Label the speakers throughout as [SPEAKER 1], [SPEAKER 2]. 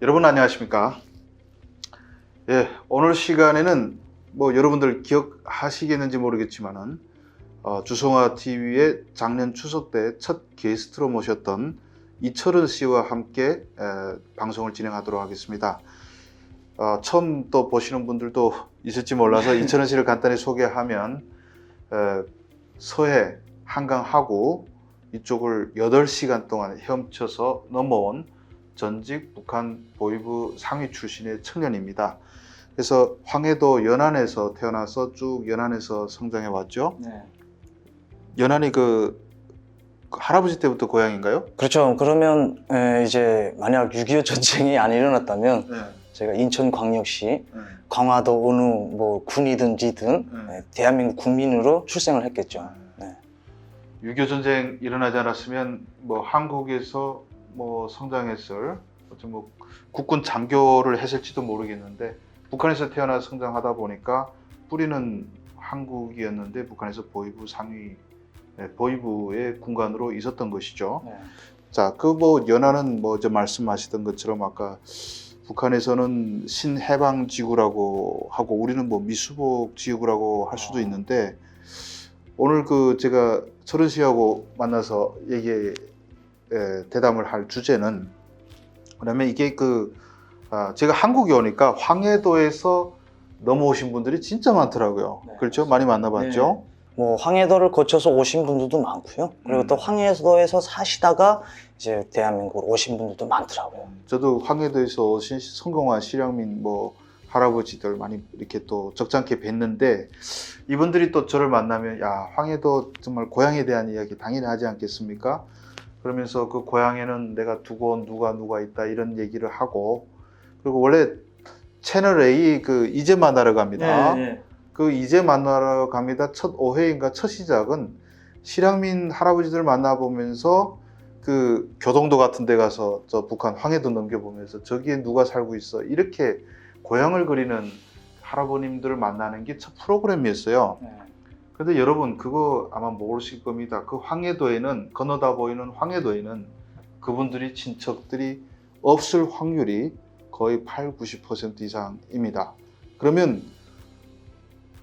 [SPEAKER 1] 여러분 안녕하십니까? 예, 오늘 시간에는 뭐 여러분들 기억하시겠는지 모르겠지만은 어, 주성화 TV의 작년 추석 때 첫 게스트로 모셨던 이철은 씨와 함께 에, 방송을 진행하도록 하겠습니다. 어, 처음 또 보시는 분들도 있을지 몰라서 이철은 씨를 간단히 소개하면 에, 서해 한강하고 이쪽을 8시간 동안 헤엄쳐서 넘어온 전직 북한 보위부 상위 출신의 청년입니다. 그래서 황해도 연안에서 태어나서 쭉 연안에서 성장해 왔죠.
[SPEAKER 2] 네.
[SPEAKER 1] 연안이 그, 그 할아버지 때부터 고향인가요?
[SPEAKER 2] 그렇죠. 그러면 에, 이제 만약 6.25 전쟁이 안 일어났다면
[SPEAKER 1] 네.
[SPEAKER 2] 제가 인천광역시 광화도 어느 뭐 군이든지든
[SPEAKER 1] 네.
[SPEAKER 2] 에, 대한민국 국민으로 출생을 했겠죠. 네.
[SPEAKER 1] 6.25 전쟁 일어나지 않았으면 뭐 한국에서 뭐 성장했을 어떤 뭐 국군 장교를 했을지도 모르겠는데 북한에서 태어나 성장하다 보니까 뿌리는 한국이었는데 북한에서 보위부 상위 네, 보위부의 군관으로 있었던 것이죠.
[SPEAKER 2] 네.
[SPEAKER 1] 자, 그 뭐 연하는 뭐 저 말씀하시던 것처럼 아까 북한에서는 신해방 지구라고 하고 우리는 뭐 미수복 지구라고 할 수도
[SPEAKER 2] 아.
[SPEAKER 1] 있는데 오늘 그 제가 철은 씨하고 만나서 얘기 에, 대담을 할 주제는 그러면 이게 그 아, 제가 한국에 오니까 황해도에서 넘어오신 분들이 진짜 많더라고요.
[SPEAKER 2] 네,
[SPEAKER 1] 그렇죠? 많이 만나봤죠?
[SPEAKER 2] 뭐 황해도를 거쳐서 오신 분들도 많고요. 그리고
[SPEAKER 1] 음.
[SPEAKER 2] 또 황해도에서 사시다가 이제 대한민국으로 오신 분들도 많더라고요.
[SPEAKER 1] 저도 황해도에서 오신 성공한 실향민 뭐 할아버지들 많이 이렇게 또 적잖게 뵀는데 이분들이 또 저를 만나면 야 황해도 정말 고향에 대한 이야기 당연히 하지 않겠습니까? 그러면서 그 고향에는 내가 두고 온 누가 누가 있다 이런 얘기를 하고 그리고 원래 채널 A 그 이제 만나러 갑니다.
[SPEAKER 2] 네,
[SPEAKER 1] 그 이제 만나러 갑니다. 첫 5회인가 첫 시작은 실향민 할아버지들 만나보면서 그 교동도 같은 데 가서 저 북한 황해도 넘겨보면서 저기에 누가 살고 있어 이렇게 고향을 그리는 할아버님들을 만나는 게 첫 프로그램이었어요.
[SPEAKER 2] 네.
[SPEAKER 1] 근데 여러분 그거 아마 모르실 겁니다. 그 황해도에는 건너다 보이는 황해도에는 그분들이 친척들이 없을 확률이 거의 8, 90% 이상입니다. 그러면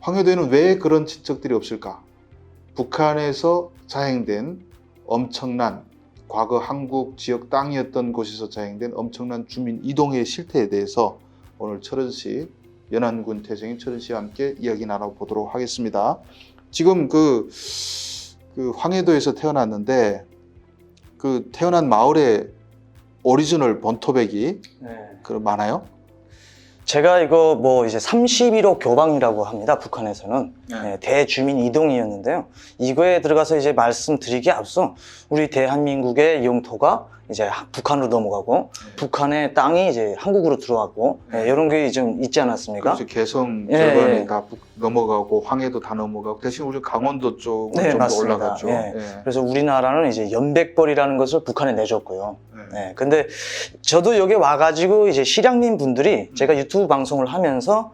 [SPEAKER 1] 황해도에는 왜 그런 친척들이 없을까? 북한에서 자행된 엄청난 과거 한국 지역 땅이었던 곳에서 자행된 엄청난 주민 이동의 실태에 대해서 오늘 철은 씨, 연안군 태생인 철은 씨와 함께 이야기 나눠보도록 하겠습니다. 지금 그, 그 황해도에서 태어났는데 그 태어난 마을에 오리지널 본토백이
[SPEAKER 2] 네.
[SPEAKER 1] 그 많아요?
[SPEAKER 2] 제가 이거 뭐 이제 31호 교방이라고 합니다. 북한에서는
[SPEAKER 1] 네.
[SPEAKER 2] 네, 대주민 이동이었는데요. 이거에 들어가서 이제 말씀드리기 앞서 우리 대한민국의 영토가 이제 하- 북한으로 넘어가고
[SPEAKER 1] 네.
[SPEAKER 2] 북한의 땅이 이제 한국으로 들어가고 네, 이런 게 좀 있지 않았습니까?
[SPEAKER 1] 그렇죠. 개성
[SPEAKER 2] 예,
[SPEAKER 1] 절반이
[SPEAKER 2] 예.
[SPEAKER 1] 다 북- 넘어가고 황해도 다 넘어가고 대신 우리 강원도 쪽은
[SPEAKER 2] 네,
[SPEAKER 1] 좀더
[SPEAKER 2] 맞습니다.
[SPEAKER 1] 올라갔죠.
[SPEAKER 2] 예.
[SPEAKER 1] 예.
[SPEAKER 2] 그래서 우리나라는 이제 연백벌이라는 것을 북한에 내줬고요.
[SPEAKER 1] 네.
[SPEAKER 2] 네, 근데 저도 여기 와가지고 이제 실향민 분들이 제가 유튜브 방송을 하면서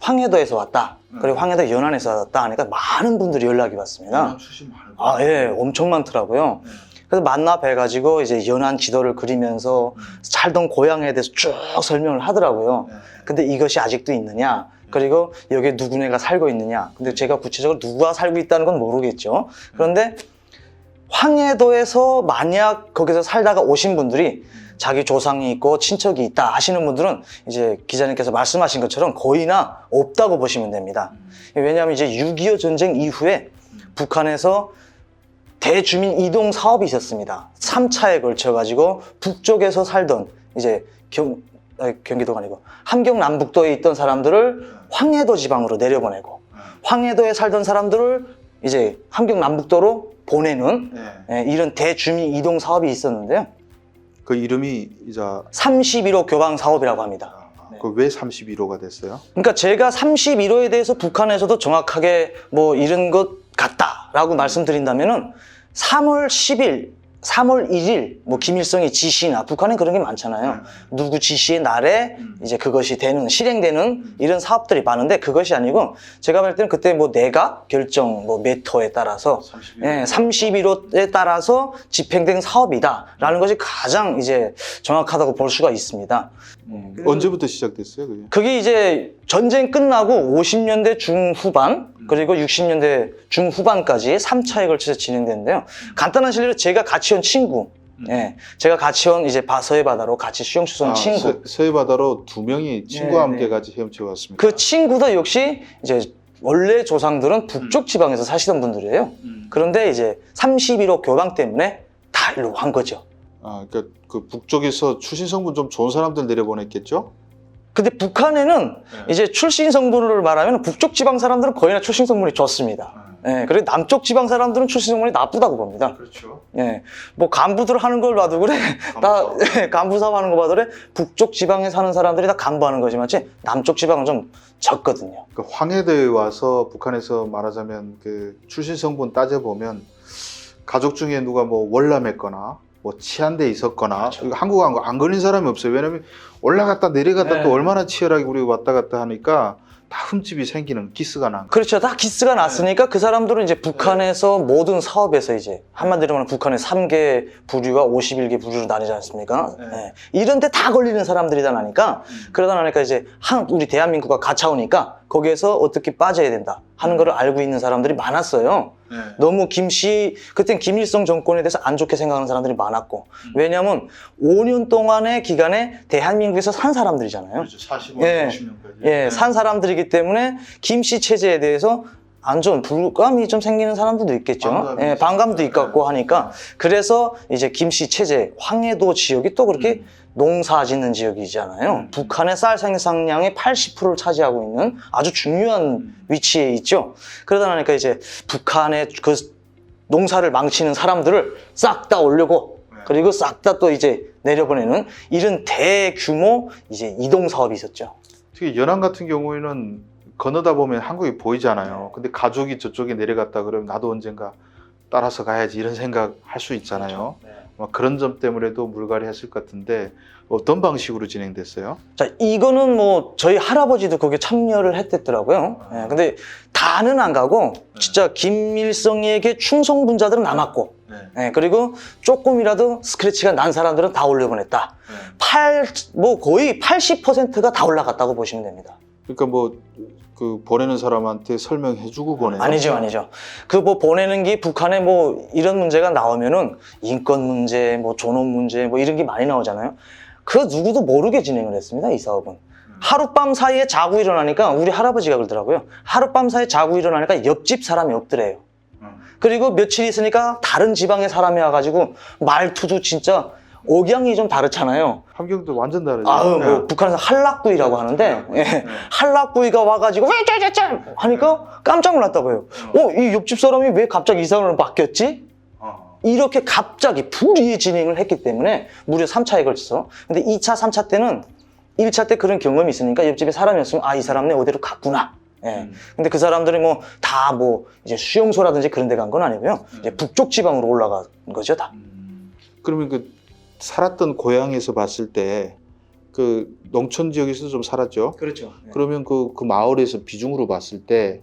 [SPEAKER 2] 황해도에서 왔다. 그리고
[SPEAKER 1] 음.
[SPEAKER 2] 황해도 연안에서 왔다 하니까 많은 분들이 연락이 왔습니다. 아, 예, 엄청 많더라고요.
[SPEAKER 1] 네.
[SPEAKER 2] 그래서 만나 뵈가지고 이제 연안 지도를 그리면서
[SPEAKER 1] 음.
[SPEAKER 2] 살던 고향에 대해서 쭉 설명을 하더라고요.
[SPEAKER 1] 네.
[SPEAKER 2] 근데 이것이 아직도 있느냐? 그리고 여기에 누구네가 살고 있느냐? 근데 제가 구체적으로 누가 살고 있다는 건 모르겠죠. 그런데 황해도에서 만약 거기서 살다가 오신 분들이 자기 조상이 있고 친척이 있다 하시는 분들은 이제 기자님께서 말씀하신 것처럼 거의나 없다고 보시면 됩니다. 왜냐하면 이제 6.25 전쟁 이후에 북한에서 대주민 이동 사업이 있었습니다. 3차에 걸쳐 가지고 북쪽에서 살던 이제 경, 경기도가 아니고 함경 남북도에 있던 사람들을 황해도 지방으로 내려보내고 황해도에 살던 사람들을 이제 함경 남북도로 보내는
[SPEAKER 1] 네.
[SPEAKER 2] 예, 이런 대주민 이동 사업이 있었는데요.
[SPEAKER 1] 그 이름이 이제
[SPEAKER 2] 31호 교방 사업이라고 합니다. 네.
[SPEAKER 1] 그왜 31호가 됐어요?
[SPEAKER 2] 그러니까 제가 31호에 대해서 북한에서도 정확하게 뭐 이런 것 같다라고 말씀드린다면은 3월 10일 3월 1일 뭐 김일성의 지시나 북한엔 그런 게 많잖아요. 누구 지시의 날에
[SPEAKER 1] 음.
[SPEAKER 2] 이제 그것이 되는 실행되는 이런 사업들이 많은데 그것이 아니고 제가 볼 때는 그때 뭐 내가 결정 뭐 메터에 따라서
[SPEAKER 1] 30일.
[SPEAKER 2] 예, 31호에 따라서 집행된 사업이다라는 것이 가장 이제 정확하다고 볼 수가 있습니다.
[SPEAKER 1] 음, 언제부터 시작됐어요, 그게?
[SPEAKER 2] 그게 이제 전쟁 끝나고 50년대 중후반 그리고 60년대 중후반까지 3차에 걸쳐서 진행됐는데요. 간단한 실례로 제가 같이 온 친구, 예, 제가 같이 온 이제 바 서해 바다로 같이 수영 수선
[SPEAKER 1] 아,
[SPEAKER 2] 친구.
[SPEAKER 1] 서, 서해 바다로 두 명이 친구와
[SPEAKER 2] 네,
[SPEAKER 1] 함께
[SPEAKER 2] 네.
[SPEAKER 1] 같이 헤엄쳐 왔습니다.
[SPEAKER 2] 그 친구도 역시 이제 원래 조상들은 북쪽 지방에서 사시던 분들이에요.
[SPEAKER 1] 음.
[SPEAKER 2] 그런데 이제 31호 교방 때문에 다 일로 간 거죠.
[SPEAKER 1] 아, 그러니까 그 북쪽에서 출신 성분 좀 좋은 사람들 내려보냈겠죠?
[SPEAKER 2] 근데 북한에는
[SPEAKER 1] 네.
[SPEAKER 2] 이제 출신 성분을 말하면 북쪽 지방 사람들은 거의 다 출신 성분이 좋습니다. 예, 그리고 남쪽 지방 사람들은 출신 성분이 나쁘다고 봅니다.
[SPEAKER 1] 그렇죠.
[SPEAKER 2] 예, 뭐 간부들 하는 걸 봐도 그래, 다 예, 간부 사업 하는 거 봐도 그래, 북쪽 지방에 사는 사람들이 다 간부하는 거지만, 남쪽 지방은 좀 적거든요.
[SPEAKER 1] 그 황해도에 와서 북한에서 말하자면 그 출신 성분 따져 보면 가족 중에 누가 뭐 월남했거나 뭐 치안대에 있었거나
[SPEAKER 2] 그렇죠.
[SPEAKER 1] 이거 한국 안, 안 걸린 사람이 없어요. 왜냐면 올라갔다 내려갔다
[SPEAKER 2] 네.
[SPEAKER 1] 또 얼마나 치열하게 우리가 왔다 갔다 하니까 다 흠집이 생기는 기스가 난 거예요.
[SPEAKER 2] 그렇죠. 다 기스가 났으니까 그 사람들은 이제 북한에서 모든 사업에서 이제 한마디로 말하면 북한의 3개 부류와 51개 부류로 나뉘지 않습니까?
[SPEAKER 1] 네.
[SPEAKER 2] 예. 이런 데 다 걸리는 사람들이다 나니까 그러다 나니까 이제 한 우리 대한민국가 가차오니까 거기에서 어떻게 빠져야 된다 하는 거를 알고 있는 사람들이 많았어요.
[SPEAKER 1] 네.
[SPEAKER 2] 너무 김씨 그땐 김일성 정권에 대해서 안 좋게 생각하는 사람들이 많았고 왜냐하면 5년 동안의 기간에 대한민국에서 산 사람들이잖아요.
[SPEAKER 1] 그렇죠. 45,
[SPEAKER 2] 예.
[SPEAKER 1] 50년까지.
[SPEAKER 2] 예, 산 사람들이기 때문에 김씨 체제에 대해서 안 좋은 불감이 좀 생기는 사람들도 있겠죠.
[SPEAKER 1] 반감이
[SPEAKER 2] 예, 반감도
[SPEAKER 1] 있어요.
[SPEAKER 2] 있겠고 하니까 그래서 이제 김씨 체제 황해도 지역이 또 그렇게
[SPEAKER 1] 음.
[SPEAKER 2] 농사 짓는 지역이잖아요.
[SPEAKER 1] 음.
[SPEAKER 2] 북한의 쌀 생산량의 80%를 차지하고 있는 아주 중요한
[SPEAKER 1] 음.
[SPEAKER 2] 위치에 있죠. 그러다 보니까 이제 북한의 그 농사를 망치는 사람들을 싹 다 올려고
[SPEAKER 1] 네.
[SPEAKER 2] 그리고 싹 다 또 이제 내려보내는 이런 대규모 이제 이동 사업이 있었죠.
[SPEAKER 1] 특히 연안 같은 경우에는 건너다 보면 한국이 보이잖아요. 근데 가족이 저쪽에 내려갔다 그러면 나도 언젠가 따라서 가야지 이런 생각 할 수 있잖아요. 아마 그런 점 때문에도 물갈이 했을 것 같은데 어떤 방식으로 진행됐어요?
[SPEAKER 2] 자, 이거는 뭐 저희 할아버지도 거기에 참여를 했댔더라고요. 예, 근데 다는 안 가고 진짜 김일성에게 충성 분자들은 남았고,
[SPEAKER 1] 네.
[SPEAKER 2] 예, 그리고 조금이라도 스크래치가 난 사람들은 다 올려보냈다. 팔, 뭐 거의 80%가 다 올라갔다고 보시면 됩니다.
[SPEAKER 1] 그러니까 뭐 그 보내는 사람한테 설명해주고 보내요.
[SPEAKER 2] 아니죠, 아니죠. 그 뭐 보내는 게 북한에 뭐 이런 문제가 나오면은 인권 문제, 뭐 존엄 문제, 뭐 이런 게 많이 나오잖아요. 그 누구도 모르게 진행을 했습니다, 이 사업은. 하룻밤 사이에 자고 일어나니까 우리 할아버지가 그러더라고요. 하룻밤 사이에 자고 일어나니까 옆집 사람이 없더래요.
[SPEAKER 1] 음.
[SPEAKER 2] 그리고 며칠 있으니까 다른 지방의 사람이 와가지고 말투도 진짜 억양이 좀 다르잖아요.
[SPEAKER 1] 환경도 완전 다르죠. 네.
[SPEAKER 2] 뭐 북한에서 한락구이라고 하는데, 예.
[SPEAKER 1] 네.
[SPEAKER 2] 한락구이가 와가지고 왜 짜짜짜 하니까 깜짝 놀랐다고요. 어, 이 옆집 사람이 왜 갑자기 이상으로 바뀌었지?
[SPEAKER 1] 어.
[SPEAKER 2] 이렇게 갑자기 불의의 진행을 했기 때문에 무려 3차에 걸쳐서. 근데 2차, 3차 때는 1차 때 그런 경험이 있으니까 옆집에 사람이 없으면 아, 이 사람네 어디로 갔구나. 예.
[SPEAKER 1] 음.
[SPEAKER 2] 근데 그 사람들이 뭐 다 뭐 이제 수용소라든지 그런 데 간 건 아니고요. 이제
[SPEAKER 1] 음.
[SPEAKER 2] 북쪽 지방으로 올라간 거죠, 다.
[SPEAKER 1] 음. 그러면 그 살았던 고향에서 봤을 때 그 농촌 지역에서 좀 살았죠.
[SPEAKER 2] 그렇죠.
[SPEAKER 1] 그러면 그, 그 마을에서 비중으로 봤을 때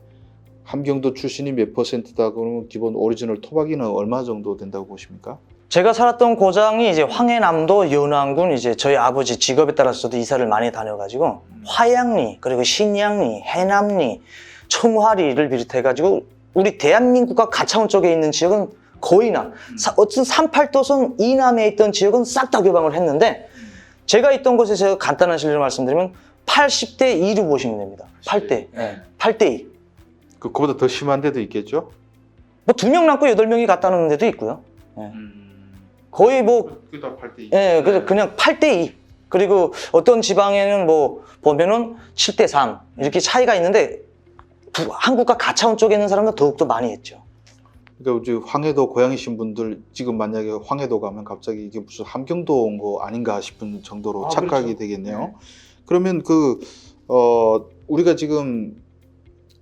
[SPEAKER 1] 함경도 출신이 몇 퍼센트다 그러면 기본 오리지널 토박이는 얼마 정도 된다고 보십니까?
[SPEAKER 2] 제가 살았던 고장이 이제 황해남도 연안군 이제 저희 아버지 직업에 따라서도 이사를 많이 다녀가지고 화양리 그리고 신양리 해남리 청화리를 비롯해가지고 우리 대한민국과 가차원 쪽에 있는 지역은 거의나 사- 어떤 38도선 이남에 있던 지역은 싹다 교방을 했는데 제가 있던 곳에 제가 간단한 실례로 말씀드리면 80대 2로 보시면 됩니다. 8대.
[SPEAKER 1] 네.
[SPEAKER 2] 8대 2.
[SPEAKER 1] 그, 그보다 더 심한 데도 있겠죠?
[SPEAKER 2] 뭐 두 명 남고 여덟 명이 갔다는 데도 있고요.
[SPEAKER 1] 음.
[SPEAKER 2] 거의 뭐
[SPEAKER 1] 그게 다 8대 2.
[SPEAKER 2] 예, 그래서 그냥 8대 2. 그리고 어떤 지방에는 뭐 보면은 7대 3 이렇게 차이가 있는데 부- 한국과 가차원 쪽에 있는 사람들 더욱더 많이 했죠.
[SPEAKER 1] 그러니까 이제 황해도 고향이신 분들 지금 만약에 황해도 가면 갑자기 이게 무슨 함경도 온 거 아닌가 싶은 정도로
[SPEAKER 2] 아,
[SPEAKER 1] 착각이
[SPEAKER 2] 그렇죠.
[SPEAKER 1] 되겠네요.
[SPEAKER 2] 네.
[SPEAKER 1] 그러면 그 어, 우리가 지금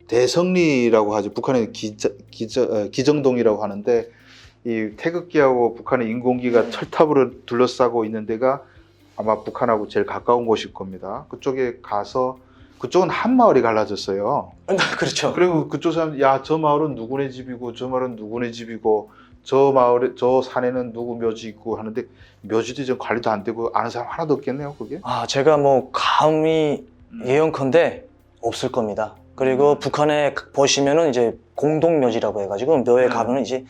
[SPEAKER 1] 대성리라고 하죠. 북한의 기저, 기저, 어, 기정동이라고 하는데 이 태극기하고 북한의 인공기가 철탑으로 둘러싸고 있는 데가 아마 북한하고 제일 가까운 곳일 겁니다. 그쪽에 가서 그쪽은 한 마을이 갈라졌어요.
[SPEAKER 2] 그렇죠.
[SPEAKER 1] 그리고 그쪽 사람 야 저 마을은 누구네 집이고 저 마을은 누구네 집이고 저 마을에 저 산에는 누구 묘지 있고 하는데 묘지도 좀 관리도 안 되고 아는 사람 하나도 없겠네요 그게.
[SPEAKER 2] 아, 제가 뭐 감히
[SPEAKER 1] 음.
[SPEAKER 2] 예언컨대 없을 겁니다. 그리고
[SPEAKER 1] 음.
[SPEAKER 2] 북한에 보시면은 이제 공동묘지라고 해가지고 묘에
[SPEAKER 1] 네.
[SPEAKER 2] 가면은 이제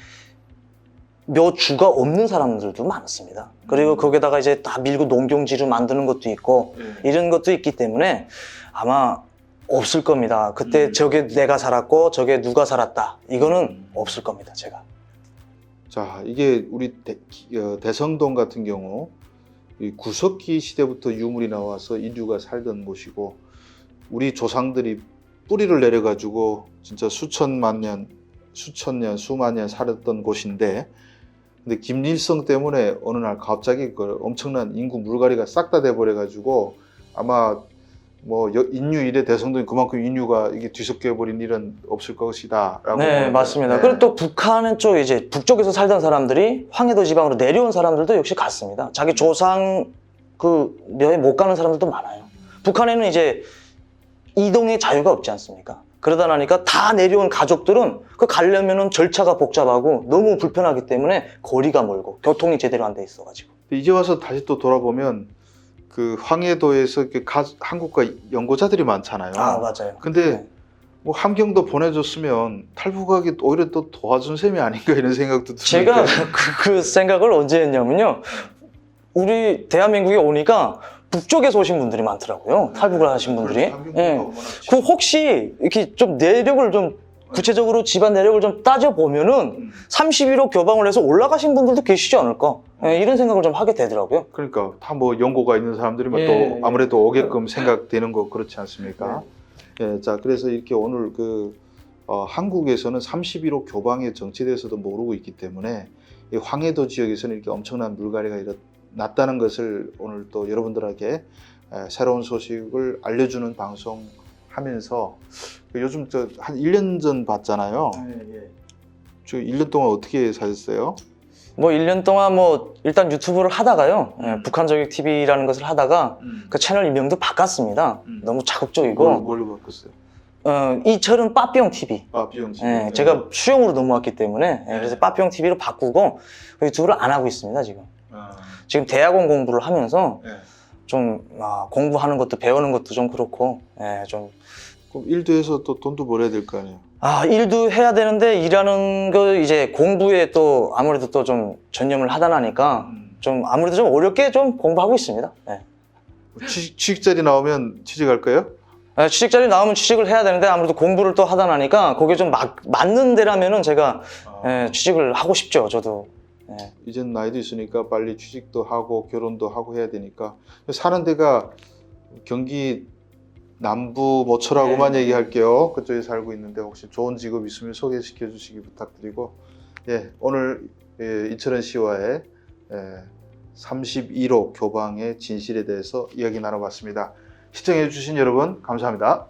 [SPEAKER 2] 묘주가 없는 사람들도 많습니다. 그리고
[SPEAKER 1] 음.
[SPEAKER 2] 거기다가 이제 다 밀고 농경지를 만드는 것도 있고
[SPEAKER 1] 예.
[SPEAKER 2] 이런 것도 있기 때문에 아마 없을 겁니다. 그때
[SPEAKER 1] 음.
[SPEAKER 2] 저게 내가 살았고 저게 누가 살았다. 이거는
[SPEAKER 1] 음.
[SPEAKER 2] 없을 겁니다. 제가.
[SPEAKER 1] 자 이게 우리 대, 어, 대성동 같은 경우 이 구석기 시대부터 유물이 나와서 인류가 살던 곳이고 우리 조상들이 뿌리를 내려 가지고 진짜 수천만 년, 수천 년, 수만 년 살았던 곳인데 근데 김일성 때문에 어느 날 갑자기 그 엄청난 인구 물갈이가 싹 다 돼버려가지고 아마 뭐 여- 인류 이래 대성동이 그만큼 인류가 이게 뒤섞여 버린 일은 없을 것이다라고
[SPEAKER 2] 네, 맞습니다.
[SPEAKER 1] 네.
[SPEAKER 2] 그리고 또 북한은 쪽 이제 북쪽에서 살던 사람들이 황해도 지방으로 내려온 사람들도 역시 갔습니다. 자기 조상 그 묘에 못 가는 사람들도 많아요. 북한에는 이제 이동의 자유가 없지 않습니까? 그러다 나니까 다 내려온 가족들은 그 가려면은 절차가 복잡하고 너무 불편하기 때문에 거리가 멀고 교통이 제대로 안 돼 있어가지고.
[SPEAKER 1] 이제 와서 다시 또 돌아보면 그 황해도에서 이렇게 가- 한국과 연구자들이 많잖아요.
[SPEAKER 2] 아 맞아요.
[SPEAKER 1] 근데
[SPEAKER 2] 네.
[SPEAKER 1] 뭐 함경도 보내줬으면 탈북하기 오히려 또 도와준 셈이 아닌가 이런 생각도
[SPEAKER 2] 제가
[SPEAKER 1] 드는데.
[SPEAKER 2] 그, 그 생각을 언제 했냐면요. 우리 대한민국에 오니까 북쪽에서 오신 분들이 많더라고요. 탈북을 하신 분들이.
[SPEAKER 1] 함경도가
[SPEAKER 2] 예. 그 혹시 이렇게 좀 내력을 좀 구체적으로 집안 내력을 좀 따져 보면은
[SPEAKER 1] 음.
[SPEAKER 2] 31호 교방을 해서 올라가신 분들도 계시지 않을까 예, 이런 생각을 좀 하게 되더라고요.
[SPEAKER 1] 그러니까 다 뭐 연고가 있는 사람들이면
[SPEAKER 2] 예.
[SPEAKER 1] 또 아무래도 오게끔 생각되는 거 그렇지 않습니까? 예, 자 그래서 이렇게 오늘 그 어, 한국에서는 31호 교방의 정치에 대해서도 모르고 있기 때문에 이 황해도 지역에서는 이렇게 엄청난 물갈이가 일어 났다는 것을 오늘 또 여러분들에게 에, 새로운 소식을 알려주는 방송 하면서 그 요즘 저 한 1년 전 봤잖아요. 저 1년 동안 어떻게 사셨어요?
[SPEAKER 2] 뭐 1년 동안 뭐 일단 유튜브를 하다가요. 예,
[SPEAKER 1] 음.
[SPEAKER 2] 북한 저격 TV라는 것을 하다가 그 채널 이명도 바꿨습니다.
[SPEAKER 1] 음.
[SPEAKER 2] 너무
[SPEAKER 1] 뭘,
[SPEAKER 2] 자극적이고
[SPEAKER 1] 뭘 로 바꿨어요?
[SPEAKER 2] 어, 이철은 빠삐용 TV.
[SPEAKER 1] 아 비영지.
[SPEAKER 2] 예, 제가 수영으로 넘어왔기 때문에 예, 그래서 빠삐용 TV로 바꾸고 그 유튜브를 안 하고 있습니다 지금.
[SPEAKER 1] 아,
[SPEAKER 2] 지금 대학원 공부를 하면서
[SPEAKER 1] 예.
[SPEAKER 2] 좀 아, 공부하는 것도 배우는 것도 좀 그렇고 예, 좀
[SPEAKER 1] 그럼 일도 해서 또 돈도 벌어야 될 거 아니에요?
[SPEAKER 2] 아, 일도 해야 되는데 일하는 거 이제 공부에 또 아무래도 또 좀 전념을 하다 나니까 좀 아무래도 좀 어렵게 좀 공부하고 있습니다. 예.
[SPEAKER 1] 취직, 취직 자리 나오면 취직할 거예요?
[SPEAKER 2] 예, 취직 자리 나오면 취직을 해야 되는데 아무래도 공부를 또 하다 나니까 거기에 좀 맞, 맞는 데라면은 제가 예, 취직을 하고 싶죠. 저도. 예.
[SPEAKER 1] 이젠 나이도 있으니까 빨리 취직도 하고 결혼도 하고 해야 되니까 사는 데가 경기 남부 모처라고만
[SPEAKER 2] 네.
[SPEAKER 1] 얘기할게요. 그쪽에 살고 있는데 혹시 좋은 직업 있으면 소개시켜 주시기 부탁드리고 예 오늘 예, 이철원 씨와의 예, 31호 교방의 진실에 대해서 이야기 나눠봤습니다. 시청해 주신 여러분 감사합니다.